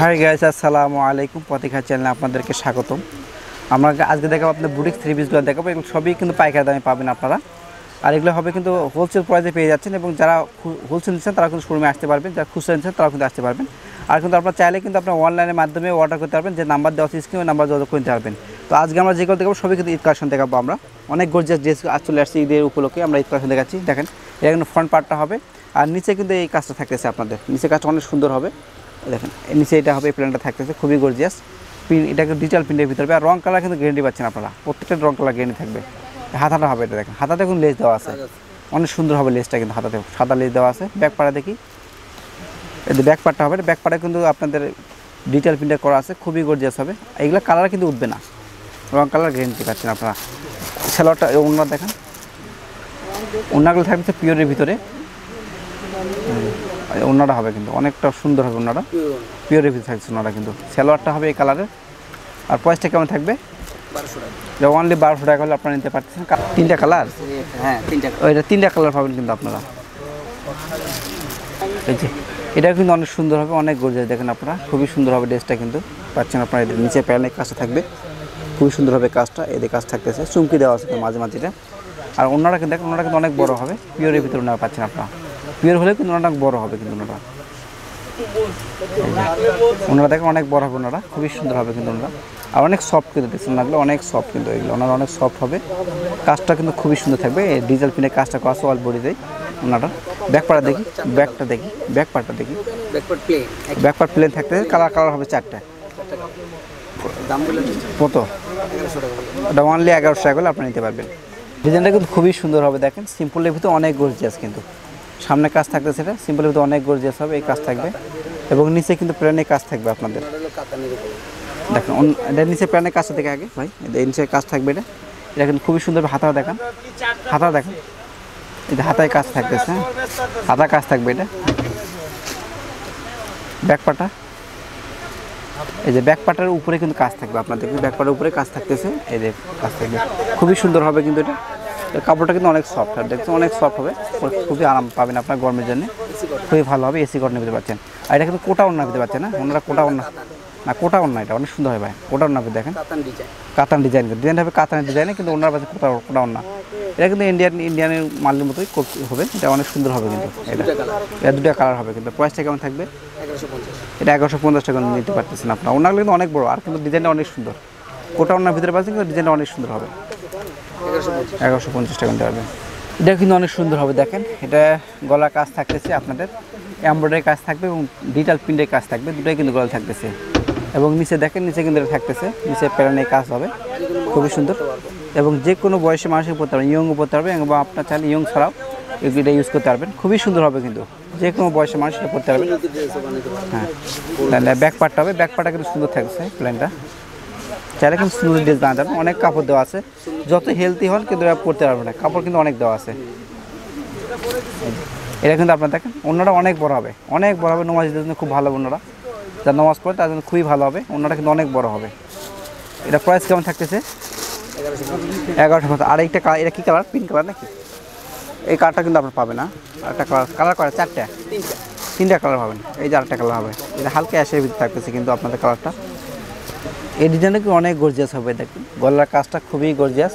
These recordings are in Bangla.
হাই গাইস আসসালামু আলাইকুম। পথিকা চ্যানেলে আপনাদেরকে স্বাগতম। আমরা আজকে দেখাবো আপনার বুটিক থ্রি পিসগুলো দেখাবো এবং সবই কিন্তু পাইকারি দামে পাবেন আপনারা। আর এগুলো হবে কিন্তু হোলসেল প্রাইসে পেয়ে যাচ্ছেন এবং যারা হোলসেল নিচ্ছেন তারা কিন্তু শোরুমে আসতে পারবেন। যারা খুচরা নিচ্ছেন, তারাও কিন্তু আসতে পারবেন। আর কিন্তু আপনারা চাইলে কিন্তু আপনার অনলাইনের মাধ্যমে অর্ডার করতে পারবেন। যে নাম্বার দেওয়া আছে স্ক্রিনে নাম্বার যোগাযোগ করতে পারবেন। তো আজকে আমরা যেগুলো দেখাবো, সবই কিন্তু ঈদ কালেকশন দেখাবো আমরা। অনেক গর্জিয়াস ড্রেস আজ চলে আসছে ঈদের উপলক্ষে, আমরা ঈদ কালেকশন দেখাচ্ছি। দেখেন, এটা কিন্তু ফ্রন্ট পার্টটা হবে। আর নিচে কিন্তু এই কাজটা থাকতেছে আপনাদের। নিচে কাজটা অনেক সুন্দর হবে। দেখেন নিচে এটা হবে প্ল্যানটা থাকতেছে, খুবই গর্জিয়াস পিন এটাকে ডিজিটাল প্রিন্টের ভিতরে আর রং কালার কিন্তু গ্যারেন্টি পাচ্ছেন আপনারা। প্রত্যেকটা রং কালার গ্যারেন্টি থাকবে। হাতাটা হবে এটা দেখেন, হাতাতে কিন্তু লেস দেওয়া আছে। অনেক সুন্দর হবে লেসটা কিন্তু হাতাতে, সাদা লেস দেওয়া আছে। ব্যাক পাড়া দেখি। এই যে ব্যাক পার্টটা হবে ব্যাক পাড়া কিন্তু আপনাদের ডিজিটাল প্রিন্টার করা আছে, খুবই গর্জিয়াস হবে। এইগুলো কালার কিন্তু উঠবে না। রং কালার গ্যারেন্টি পাচ্ছেন আপনারা। সেলোয়ারটা ওনার দেখেন। ওনাগুলো থাকবে পিওরের ভিতরে। ওনাটা হবে কিন্তু অনেকটা সুন্দর হবে ওনাটা পিওরের ভিতরে থাকছে ওনাটা কিন্তু। সালোয়ারটা হবে এই কালারের আর প্রাইসটা কেমন থাকবে? অনলি বারোশো টাকা হলে আপনারা নিতে পারতেছেন। তিনটা কালার হ্যাঁ তিনটা ওইটা তিনটা কালার পাবেন কিন্তু আপনারা। এই যে এটা কিন্তু অনেক সুন্দর হবে অনেক গর্জিয়াস। দেখেন আপনারা খুবই সুন্দর হবে ড্রেসটা কিন্তু। পাচ্ছেন আপনারা এদের নিচে প্যানের কাজটা থাকবে। খুবই সুন্দর হবে কাজটা এদের কাজ থাকতেছে। চুমকি দেওয়া আছে মাঝে মাঝে এটা। আর ওনারা কিন্তু দেখেন ওনারা কিন্তু অনেক বড় হবে। পিওরের ভিতরে ওনারা পাচ্ছেন আপনারা। পিওর হলে কিন্তু অনেক বড় হবে কিন্তু ওনারা। ওনারা দেখেন অনেক বড় হবে ওনারা, খুবই সুন্দর হবে কিন্তু ওনারা। আর অনেক সফট কিন্তু দেখছেন লাগলে, অনেক সফট কিন্তু এগুলো, ওনারা অনেক সফট হবে। কাজটা কিন্তু খুবই সুন্দর থাকবে ডিজেল পিনের কাজটা করা আছে অল বডিতে ওনারা। ব্যাক পাটা দেখি ব্যাকটা দেখি ব্যাক পাটটা দেখি। ব্যাকপার্ট প্লে ব্যাক পার্ট প্লেন থাকতে কালার কালার হবে চারটা। কত? ওটা অনলি এগারোশো টাকা হলে আপনি নিতে পারবেন। ডিজাইনটা কিন্তু খুবই সুন্দর হবে, দেখেন। সিম্পলের ভিতরে অনেক গর্জিয়াস কিন্তু। সামনে কাজ থাকতে সেটা সিম্পলের ভিতরে অনেক গর্জিয়াস হবে, এই কাজ থাকবে। এবং নিচে কিন্তু প্লেনের কাজ থাকবে আপনাদের। দেখেন এটা নিচে প্যানের কাজটা দেখে আগে, ভাই। নিচে কাজ থাকবে এটা। এটা কিন্তু খুবই সুন্দর হাতা দেখান। হাতা দেখান। এটা হাতায় কাজ থাকতেছে হ্যাঁ। হাতা কাজ থাকবে এটা। ব্যাক পাটা এই যে ব্যাক পাটার উপরে কিন্তু কাজ থাকবে আপনাদের। ব্যাক পাটার উপরে কাজ থাকতেছে। এই যে কাজ থাকবে। খুবই সুন্দর হবে কিন্তু এটা। কাপড়টা কিন্তু অনেক সফট আর দেখতে অনেক সফট হবে। খুবই আরাম পাবেন আপনার গরমের জন্য। খুবই ভালো হবে এসি কটনে পেতে পারছেন আর এটা কিন্তু কোটা অন্য পেতে পারছেন না? ওনারা কোটা অন্য না কোটা অন্য এটা অনেক সুন্দর হয় ভাই। কোটা অন্য দেখেন। কাতান ডিজাইন কাতান ডিজাইন হবে কাতানের ডিজাইনে কিন্তু ওনার কাছে কোটা কোটা অন্য এটা কিন্তু ইন্ডিয়ান ইন্ডিয়ানের মালের মতোই হবে। এটা অনেক সুন্দর হবে কিন্তু এটা। এটা দুটো কালার হবে কিন্তু। প্রাইসটা কেমন থাকবে? এটা এগারোশো পঞ্চাশ টাকা নিতে পারতেছেন আপনার। ওনাগুলো কিন্তু অনেক বড় আর কিন্তু ডিজাইনটা অনেক সুন্দর। কোটা ওনার ভিতরে পাচ্ছেন কিন্তু ডিজাইনটা অনেক সুন্দর হবে। এগারোশো পঞ্চাশ টাকা নিতে পারবেন এটা কিন্তু অনেক সুন্দর হবে, দেখেন। এটা গলার কাজ থাকতেছে আপনাদের। এমব্রয়ডারি কাজ থাকবে এবং ডিজিটাল প্রিন্টের কাজ থাকবে। দুটোই কিন্তু গলা থাকতেছে। এবং নিচে দেখেন, নিচে কিন্তু এটা থাকতেছে। নিচে প্যারানের কাজ হবে। খুবই সুন্দর। এবং যে কোনো বয়সে মানুষকে পড়তে পারবেন ইয়ংও পড়তে পারবে এবং আপনার চাইলে ইয়ং ছাড়াও এটা ইউজ করতে পারবেন। খুবই সুন্দর হবে কিন্তু। যে কোনো বয়সে মানুষ এটা পড়তে পারবেন হ্যাঁ। ব্যাক পার্টটা হবে। ব্যাক পার্টটা কিন্তু সুন্দর থাকছে প্ল্যানটা চাইলে কিন্তু সুন্দর ড্রেস বানাতে পারবেন। অনেক কাপড় দেওয়া আছে। যত হেলদি হন কিন্তু এটা পরতে পারবে না। কাপড় কিন্তু অনেক দেওয়া আছে। এটা কিন্তু আপনার দেখেন অন্যটা অনেক বড় হবে। অনেক বড় হবে নমাজদের জন্য খুব ভালো হবে অন্যরা যারা নমাজ পড়ে তার জন্য খুবই ভালো হবে। অন্যটা কিন্তু অনেক বড় হবে। এটা প্রাইস কেমন থাকতেছে? এগারোশো এগারোশো আর কালার এটা কী কালার পিঙ্ক কালার নাকি? এই কালারটা কিন্তু আপনার পাবে না একটা কালার কালার করে চারটে। তিনটা কালার পাবেন। এই যে আরেকটা কালার হবে। এটা হালকা অ্যাশের ভিতরে থাকতেছে কিন্তু আপনাদের কালারটা এই ডিজাইনটা কি অনেক গর্জিয়াস হবে দেখুন। গলার কাজটা খুবই গর্জিয়াস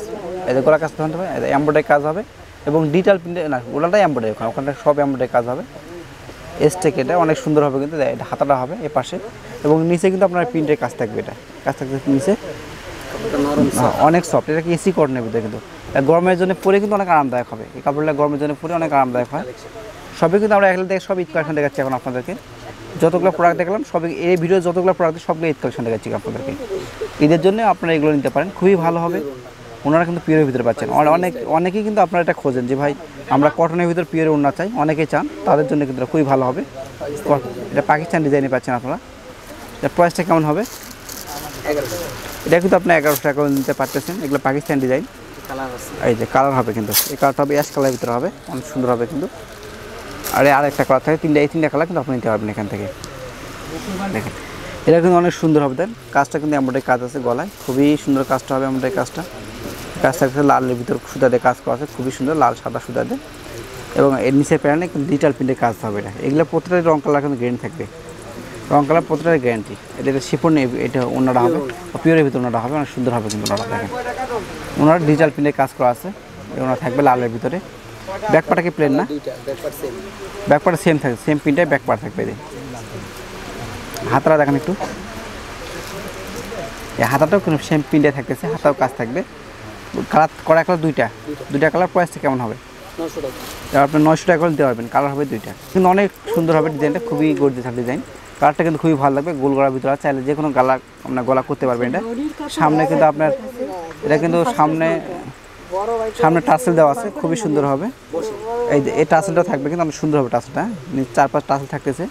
এই যে গলার কাজটা হবে এমব্রয়ডারি কাজ হবে। এবং ডিজিটাল প্রিন্টে না ওটাটাই এমব্রয়ডারি ওখানে ওখানটা সব এমব্রয়ডারি কাজ হবে। এসটেক এটা অনেক সুন্দর হবে কিন্তু এটা হাতাটা হবে এ পাশে। এবং নিচে কিন্তু আপনার প্রিন্টের কাজ থাকবে এটা। কাজ থাকবে নিচে। হ্যাঁ, অনেক সফট এটা কি এসি কটনের ভিতরে কিন্তু? গরমের জন্য পরে কিন্তু অনেক আরামদায়ক হবে। এই কাপড়টা গরমের জন্য পরে অনেক আরামদায়ক হয়। সবই কিন্তু আমরা একলা দেখে সব ঈদ কালেকশন দেখাচ্ছি এখন আপনাদেরকে। যতগুলো প্রোডাক্ট দেখলাম সবই এই ভিডিও যতগুলো প্রোডাক্ট সবগুলো ঈদ কালেকশন দেখাচ্ছি আপনাদেরকে। ঈদের জন্য আপনারা এগুলো নিতে পারেন খুবই ভালো হবে। ওনারা কিন্তু পিওরের ভিতরে পাচ্ছেন। অনে- অনেক অনেকেই কিন্তু আপনারা এটা খোঁজেন যে ভাই আমরা কটনের ভিতরে পিওরে ওনা চাই। অনেকেই চান তাদের জন্য কিন্তু খুবই ভালো হবে। এটা পাকিস্তান ডিজাইনে পাচ্ছেন আপনারা। এটা প্রাইসটা কেমন হবে? এটা কিন্তু আপনি এগারোশো টাকা নিতে পারতেছেন। এগুলো পাকিস্তান ডিজাইন এই যে কালার হবে কিন্তু। এই কালারটা হবে অ্যাশ কালারের ভিতরে হবে। অনেক সুন্দর হবে কিন্তু। আর এই আরেকটা কালার থাকে তিনটা এই তিনটা কালার কিন্তু আপনি নিতে পারবেন এখান থেকে। দেখেন, এটা কিন্তু অনেক সুন্দর হবে, দেন কাজটা কিন্তু এমব্রয়ডারি কাজ আছে গলায়, খুবই সুন্দর কাজটা হবে এমব্রয়ডারি কাজটা। কাজটা হচ্ছে লালের ভিতর সুতা কাজ করা আছে, খুবই সুন্দর, লাল সাদা সুতা এবং এর নিচের প্যান্টে কিন্তু ডিজিটাল প্রিন্টের কাজ হবে এটা। এগুলো প্রত্যেকটা রং কালার কিন্তু গ্রিন থাকবে। রং কালার প্রতিটার গ্যারান্টি এটা এটা শিপন এটা ওনাটা হবে পিওরের ভিতরে ওনাটা হবে, অনেক সুন্দর হবে কিন্তু ওনাটা দেখেন। ওনার ডিজিটাল প্রিন্টের কাজ করা আছে ওনারা থাকবে লালের ভিতরে। ব্যাকপাটা কি প্লেন না? ব্যাকপাটা সেম থাকবে সেম প্রিন্টে ব্যাকপার থাকবে এদের। হাতাটা দেখেন একটু। এই হাতাটাও কিন্তু সেম প্রিন্টে থাকতেছে হাতাও কাজ থাকবে। কালার করা কালার দুইটা। দুইটা। কালার প্রাইসটা কেমন হবে? আপনি নয়শো টাকা করে দিতে পারবেন কালার হবে দুইটা। কিন্তু অনেক সুন্দর হবে ডিজাইনটা খুবই গর্জিয়াস ডিজাইন কালারটা কিন্তু খুবই ভালো লাগবে গোল গলার ভিতরে চাইলে যে কোনো গালা আপনার গলা করতে পারবেন এটা। সামনে কিন্তু আপনার এটা কিন্তু সামনে সামনে টাসেল দেওয়া আছে খুবই সুন্দর হবে। এই এই টাসেলটা থাকবে কিন্তু অনেক সুন্দর হবে টাসেলটা। চার পাঁচ টাসেল থাকতেছে।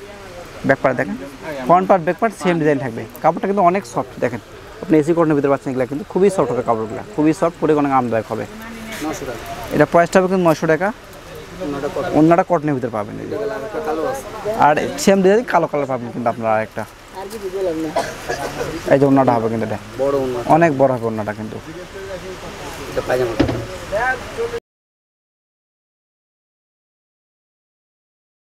ব্যাক পার্ট দেখেন। Front part back part same design থাকবে। কাপড়টা কিন্তু অনেক সফট দেখেন। আপনি এসি কটনের ভিতরে পাচ্ছেন এগুলো কিন্তু খুবই সফট হবে কাপড়গুলো। খুবই সফট পরে অনেক আরামদায়ক হবে। এটা প্রাইসটা হবে কিন্তু নয়শো টাকা। অন্যটা কটনের ভিতরে পাবেন আর সেম ডিজাইন কালো কালার পাবেন কিন্তু আপনারা একটা এই যে অন্যটা হবে কিন্তু এটা। অনেক বড় হবে অন্যটা কিন্তু।